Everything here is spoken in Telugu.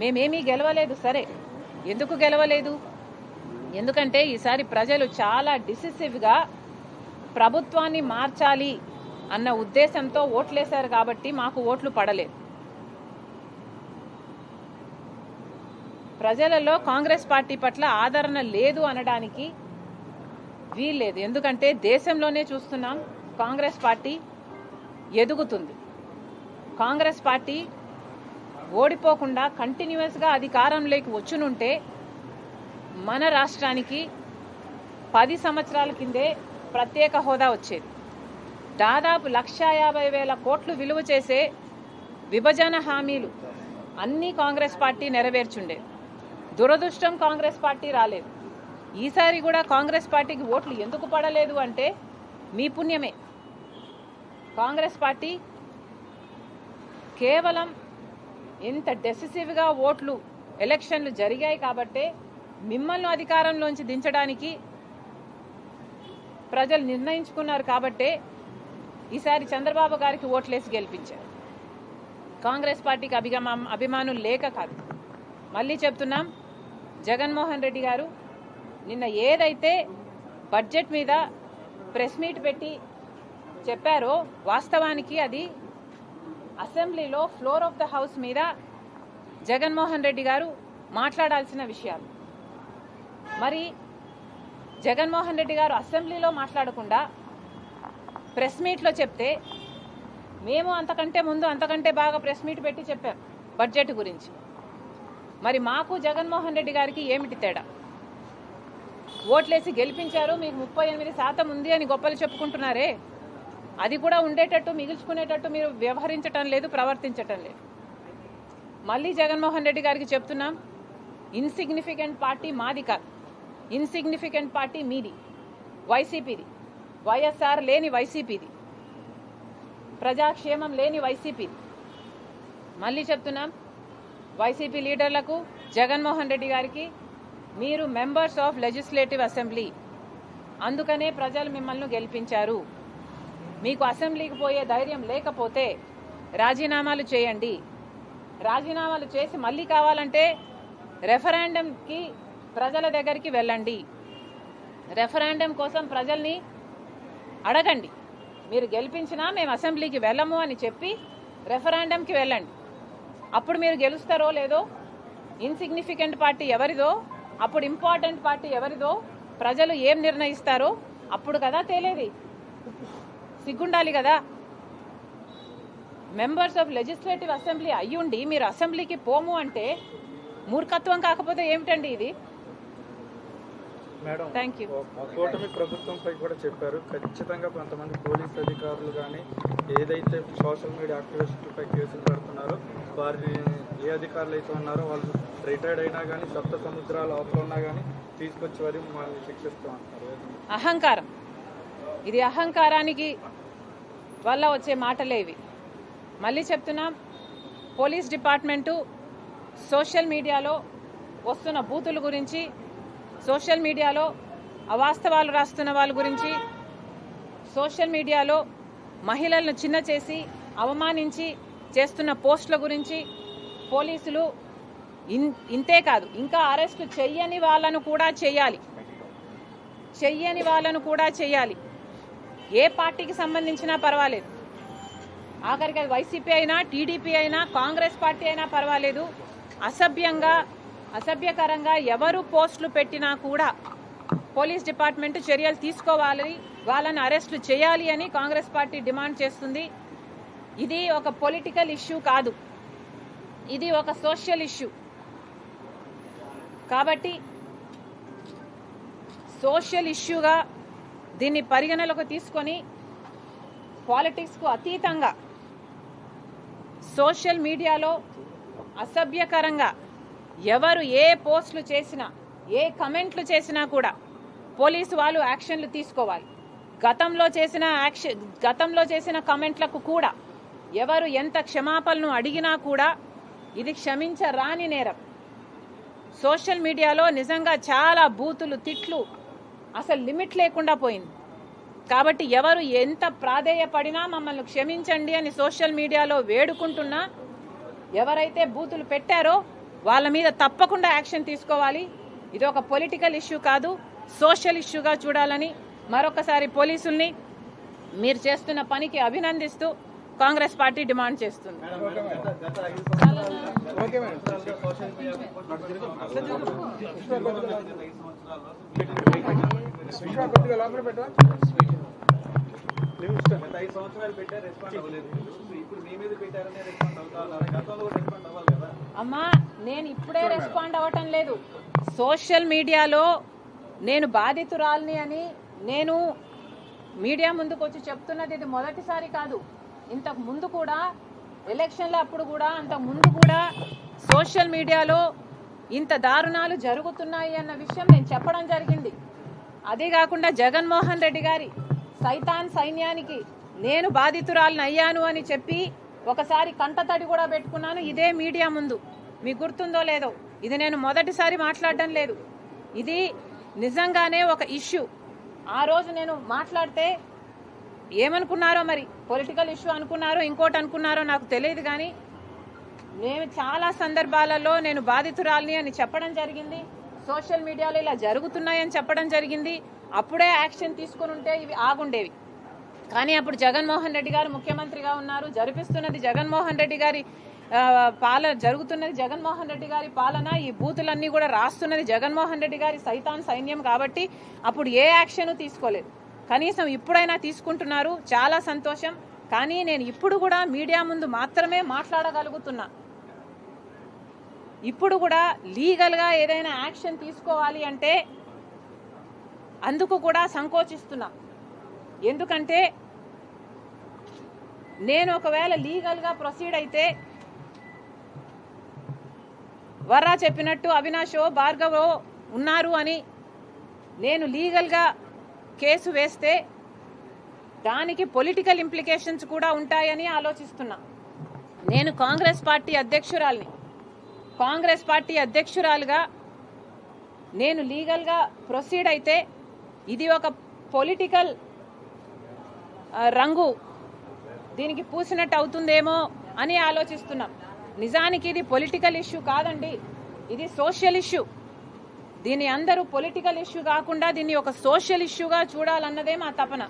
మేమేమీ గెలవలేదు సరే. ఎందుకు గెలవలేదు? ఎందుకంటే ఈసారి ప్రజలు చాలా డిసిసివ్గా ప్రభుత్వాన్ని మార్చాలి అన్న ఉద్దేశంతో ఓట్లేశారు కాబట్టి మాకు ఓట్లు పడలేదు. ప్రజలలో కాంగ్రెస్ పార్టీ పట్ల ఆదరణ లేదు అనడానికి వీల్లేదు. ఎందుకంటే దేశంలోనే చూస్తున్నాం కాంగ్రెస్ పార్టీ ఎదుగుతుంది. కాంగ్రెస్ పార్టీ ఓడిపోకుండా కంటిన్యూస్గా అధికారంలోకి వచ్చునుంటే మన రాష్ట్రానికి పది సంవత్సరాల కిందే ప్రత్యేక హోదా వచ్చేది. దాదాపు లక్షా యాభై వేల కోట్లు విలువ చేసే విభజన హామీలు అన్నీ కాంగ్రెస్ పార్టీ నెరవేర్చుండే. దురదృష్టం కాంగ్రెస్ పార్టీ రాలేదు. ఈసారి కూడా కాంగ్రెస్ పార్టీకి ఓట్లు ఎందుకు పడలేదు అంటే మీ పుణ్యమే. కాంగ్రెస్ పార్టీ కేవలం ఇంత డెసిసివ్గా ఓట్లు ఎలక్షన్లు జరిగాయి కాబట్టే మిమ్మల్ని అధికారంలోంచి దించడానికి ప్రజలు నిర్ణయించుకున్నారు కాబట్టే ఈసారి చంద్రబాబు గారికి ఓట్లేసి గెలిపించారు. కాంగ్రెస్ పార్టీకి అభిగమ అభిమానులు లేక కాదు. మళ్ళీ చెప్తున్నాం జగన్మోహన్ రెడ్డి గారు నిన్న ఏదైతే బడ్జెట్ మీద ప్రెస్ మీట్ పెట్టి చెప్పారో వాస్తవానికి అది అసెంబ్లీలో ఫ్లోర్ ఆఫ్ ద హౌస్ మీద జగన్మోహన్ రెడ్డి గారు మాట్లాడాల్సిన విషయాలు. మరి జగన్మోహన్ రెడ్డి గారు అసెంబ్లీలో మాట్లాడకుండా ప్రెస్ మీట్లో చెప్తే మేము అంతకంటే ముందు అంతకంటే బాగా ప్రెస్ మీట్ పెట్టి చెప్పాం బడ్జెట్ గురించి. మరి మాకు జగన్మోహన్ రెడ్డి గారికి ఏమిటి తేడా? ఓట్లేసి గెలిపించారు మీకు ముప్పై ఎనిమిది శాతం ఉంది అని గొప్పలు చెప్పుకుంటున్నారే? అది కూడా ఉండేటట్టు మిగుల్చుకునేటట్టు మీరు వ్యవహరించటం లేదు ప్రవర్తించటం లేదు. మళ్ళీ జగన్మోహన్ రెడ్డి గారికి చెప్తున్నాం ఇన్సిగ్నిఫికెంట్ పార్టీ మాది కాదు. ఇన్సిగ్నిఫికెంట్ పార్టీ మీది వైసీపీది. వైఎస్ఆర్ లేని వైసీపీది. ప్రజాక్షేమం లేని వైసీపీది. మళ్ళీ చెప్తున్నాం వైసీపీ లీడర్లకు జగన్మోహన్ రెడ్డి గారికి మీరు మెంబర్స్ ఆఫ్ లెజిస్లేటివ్ అసెంబ్లీ. అందుకనే ప్రజలు మిమ్మల్ని గెలిపించారు. మీకు అసెంబ్లీకి పోయే ధైర్యం లేకపోతే రాజీనామాలు చేయండి. రాజీనామాలు చేసి మళ్ళీ కావాలంటే రెఫరాండంకి ప్రజల దగ్గరికి వెళ్ళండి. రెఫరాండం కోసం ప్రజల్ని అడగండి. మీరు గెలిపించినా మేము అసెంబ్లీకి వెళ్ళము అని చెప్పి రెఫరాండంకి వెళ్ళండి. అప్పుడు మీరు గెలుస్తారో లేదో ఇన్సిగ్నిఫికెంట్ పార్టీ ఎవరిదో అప్పుడు ఇంపార్టెంట్ పార్టీ ఎవరిదో ప్రజలు ఏం నిర్ణయిస్తారో అప్పుడు కదా తేలేది. సిగ్గుండాలి కదా? మెంబర్స్ ఆఫ్ లెజిస్లేటివ్ అసెంబ్లీ అయ్యుండి మీరు అసెంబ్లీకి పోము అంటే మూర్ఖత్వం కాకపోతే ఏమిటండి ఇది? మేడం కూటమి ప్రభుత్వంపై కూడా చెప్పారు. ఖచ్చితంగా కొంతమంది పోలీస్ అధికారులు కానీ ఏదైతే సోషల్ మీడియా యాక్టివిస్టులపై కేసులు పెడుతున్నారో వారిని ఏ అధికారులు అయితే ఉన్నారో వాళ్ళు రిటైర్డ్ అయినా కానీ సప్త సముద్రాల అవతల ఉన్నా కానీ తీసుకొచ్చి వారి మనల్ని శిక్షిస్తూ అంటారు అహంకారం. ఇది అహంకారానికి వల్ల వచ్చే మాటలే ఇవి. మళ్ళీ చెప్తున్నాం పోలీస్ డిపార్ట్మెంటు సోషల్ మీడియాలో వస్తున్న బూతుల గురించి సోషల్ మీడియాలో అవాస్తవాలు రాస్తున్న వాళ్ళ గురించి సోషల్ మీడియాలో మహిళలను చిన్న చేసి అవమానించి చేస్తున్న పోస్టుల గురించి పోలీసులు ఇన్ ఇంతే కాదు ఇంకా అరెస్టు చెయ్యని వాళ్ళను కూడా చేయాలి. చెయ్యని వాళ్ళను కూడా చేయాలి. ఏ పార్టీకి సంబంధించినా పర్వాలేదు. ఆఖరికి అది వైసీపీ అయినా టీడీపీ అయినా కాంగ్రెస్ పార్టీ అయినా పర్వాలేదు. అసభ్యంగా అసభ్యకరంగా ఎవరు పోస్టులు పెట్టినా కూడా పోలీస్ డిపార్ట్మెంట్ చర్యలు తీసుకోవాలి వాళ్ళని అరెస్టులు చేయాలి అని కాంగ్రెస్ పార్టీ డిమాండ్ చేస్తుంది. ఇది ఒక పొలిటికల్ ఇష్యూ కాదు. ఇది ఒక సోషల్ ఇష్యూ. కాబట్టి సోషల్ ఇష్యూగా దీన్ని పరిగణలోకి తీసుకొని పాలిటిక్స్కు అతీతంగా సోషల్ మీడియాలో అసభ్యకరంగా ఎవరు ఏ పోస్టులు చేసినా ఏ కమెంట్లు చేసినా కూడా పోలీసు వాళ్ళు యాక్షన్లు తీసుకోవాలి. గతంలో చేసిన యాక్షన్ గతంలో చేసిన కమెంట్లకు కూడా ఎవరు ఎంత క్షమాపణను అడిగినా కూడా ఇది క్షమించరాని నేరం. సోషల్ మీడియాలో నిజంగా చాలా బూతులు తిట్లు అసలు లిమిట్ లేకుండా పోయింది. కాబట్టి ఎవరు ఎంత ప్రాధేయపడినా మమ్మల్ని క్షమించండి అని సోషల్ మీడియాలో వేడుకుంటున్నా ఎవరైతే బూతులు పెట్టారో వాళ్ళ మీద తప్పకుండా యాక్షన్ తీసుకోవాలి. ఇది ఒక పొలిటికల్ ఇష్యూ కాదు సోషల్ ఇష్యూగా చూడాలని మరొకసారి పోలీసుల్ని మీరు చేస్తున్న పనికి అభినందిస్తూ కాంగ్రెస్ పార్టీ డిమాండ్ చేస్తుంది. అమ్మా నేను ఇప్పుడే రెస్పాండ్ అవ్వటం లేదు. సోషల్ మీడియాలో నేను బాధితురాల్ని అని నేను మీడియా ముందుకు వచ్చి చెప్తున్నది ఇది మొదటిసారి కాదు. ఇంతకు ముందు కూడా ఎలక్షన్ల అప్పుడు కూడా అంతకు ముందు కూడా సోషల్ మీడియాలో ఇంత దారుణాలు జరుగుతున్నాయి అన్న విషయం నేను చెప్పడం జరిగింది. అదే కాకుండా జగన్మోహన్ రెడ్డి గారి సైతాన్ సైన్యానికి నేను బాధితురాలను అయ్యాను అని చెప్పి ఒకసారి కంటతడి కూడా పెట్టుకున్నాను. ఇదే మీడియా ముందు. మీకు గుర్తుందో లేదో? ఇది నేను మొదటిసారి మాట్లాడడం లేదు. ఇది నిజంగానే ఒక ఇష్యూ. ఆ రోజు నేను మాట్లాడితే ఏమనుకున్నారో మరి? పొలిటికల్ ఇష్యూ అనుకున్నారో ఇంకోటి అనుకున్నారో నాకు తెలియదు కానీ నేను చాలా సందర్భాలలో నేను బాధితురాలిని అని చెప్పడం జరిగింది. సోషల్ మీడియాలో ఇలా జరుగుతున్నాయని చెప్పడం జరిగింది. అప్పుడే యాక్షన్ తీసుకుని ఉంటే ఇవి ఆగుండేవి. కానీ అప్పుడు జగన్మోహన్ రెడ్డి గారు ముఖ్యమంత్రిగా ఉన్నారు. జరిపిస్తున్నది జగన్మోహన్ రెడ్డి గారి పాలన జరుగుతున్నది జగన్మోహన్ రెడ్డి గారి పాలన ఈ బూతులన్నీ కూడా రాస్తున్నది జగన్మోహన్ రెడ్డి గారి సైతాన్ సైన్యం కాబట్టి అప్పుడు ఏ యాక్షన్ తీసుకోలేదు. కనీసం ఇప్పుడైనా తీసుకుంటున్నారు చాలా సంతోషం. కానీ నేను ఇప్పుడు కూడా మీడియా ముందు మాత్రమే మాట్లాడగలుగుతున్నా. ఇప్పుడు కూడా లీగల్గా ఏదైనా యాక్షన్ తీసుకోవాలి అంటే అందుకు కూడా సంకోచిస్తున్నా. ఎందుకంటే నేను ఒకవేళ లీగల్గా ప్రొసీడ్ అయితే వర్రా చెప్పినట్టు అవినాషో భార్గవో ఉన్నారు అని నేను లీగల్గా కేసు వేస్తే దానికి పొలిటికల్ ఇంప్లికేషన్స్ కూడా ఉంటాయని ఆలోచిస్తున్నా. నేను కాంగ్రెస్ పార్టీ అధ్యక్షురాల్ని. కాంగ్రెస్ పార్టీ అధ్యక్షురాలుగా నేను లీగల్గా ప్రొసీడ్ అయితే ఇది ఒక పొలిటికల్ రంగు. దీనికి పూసినట్టు అవుతుందేమో అని ఆలోచిస్తున్నాం. నిజానికి ఇది పొలిటికల్ ఇష్యూ కాదండి. ఇది సోషల్ ఇష్యూ దీన్ని అందరూ పొలిటికల్ ఇష్యూ కాకుండా దీన్ని ఒక సోషల్ ఇష్యూగా చూడాలన్నదే మా తపన.